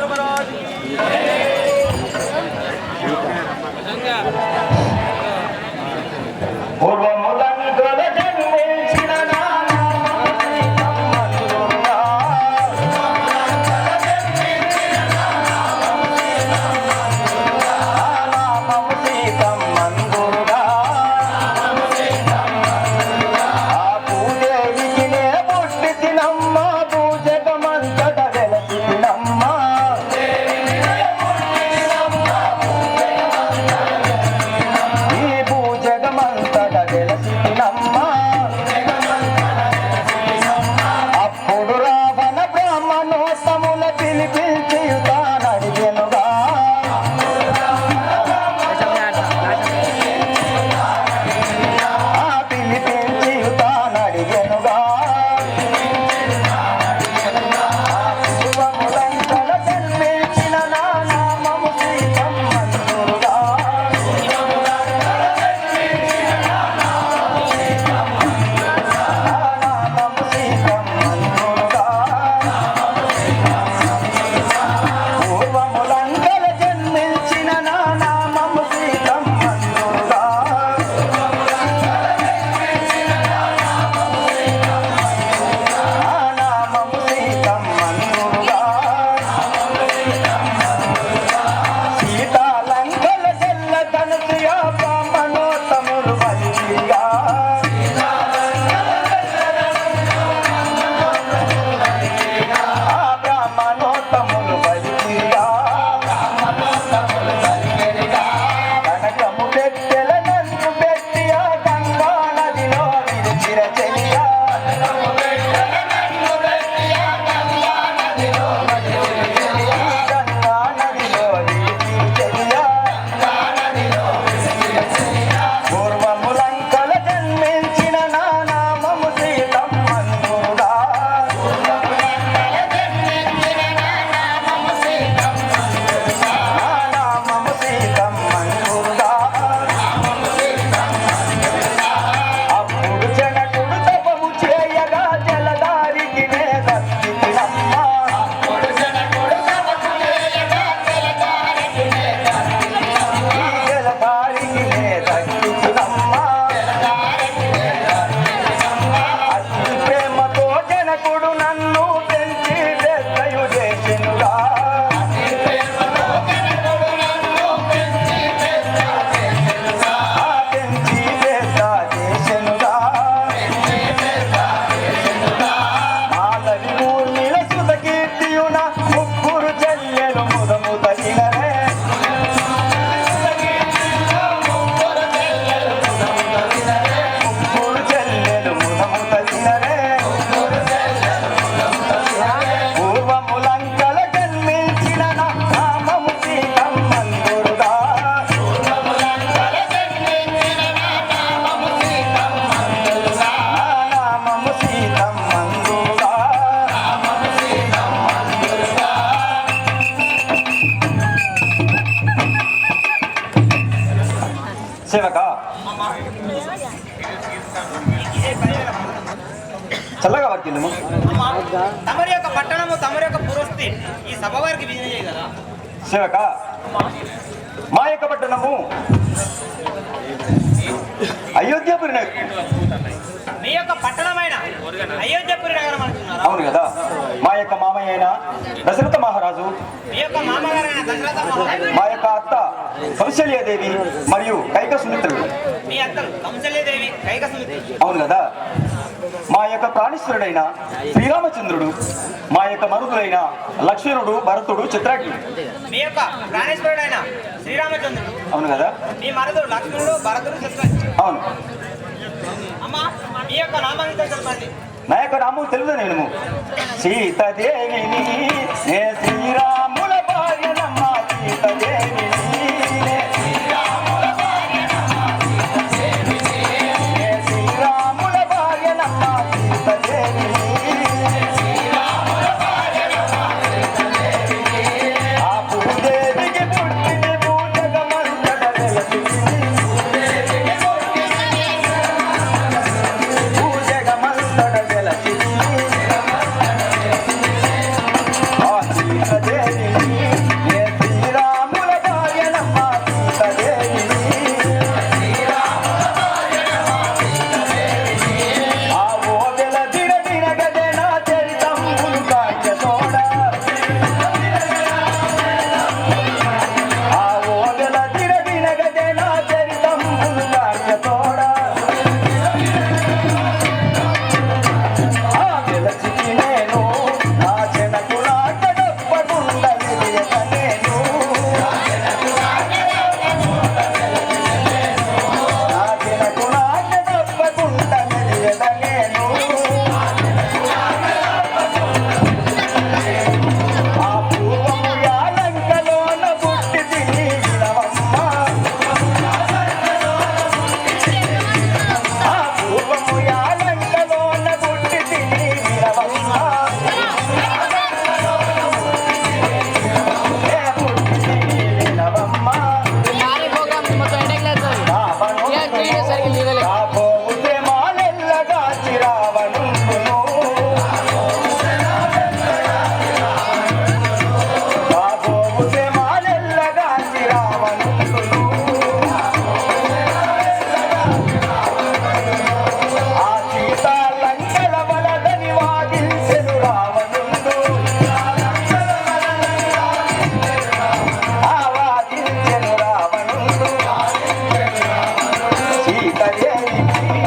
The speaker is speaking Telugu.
महाराज సేవక? చల్లగా వర్తిల్లుము తమరి యొక్క పట్టణము తమరి యొక్క పురస్తి ఈ సభ వారికి విజయ కదా? సేవక? మా యొక్క పట్టణము అయోధ్యపురి మీ యొక్క పట్టణమైన అయోధ్యపురి నగరం అంటున్నారు అవును కదా మా యొక్క మామయ్య అయిన దశరథ మహారాజు మీ యొక్క అత్త కౌశల్యాదేవి మరియు కైక సుమిత్రుడు అవును కదా? మా యొక్క ప్రాణేశ్వరుడైన శ్రీరామచంద్రుడు మా యొక్క మరుదులైన లక్ష్మణుడు భరతుడు చిత్రాగ్ని. మీ యొక్క ప్రాణేశ్వరుడైన శ్రీరామచంద్రుడు అవును కదా? మీ మరదుడు లక్ష్మణుడు భరతుడు. అవును. అమ్మా మీ యొక్క చెప్పండి నా యొక్క నామం తెలుగు నేను సీతదేవిని నే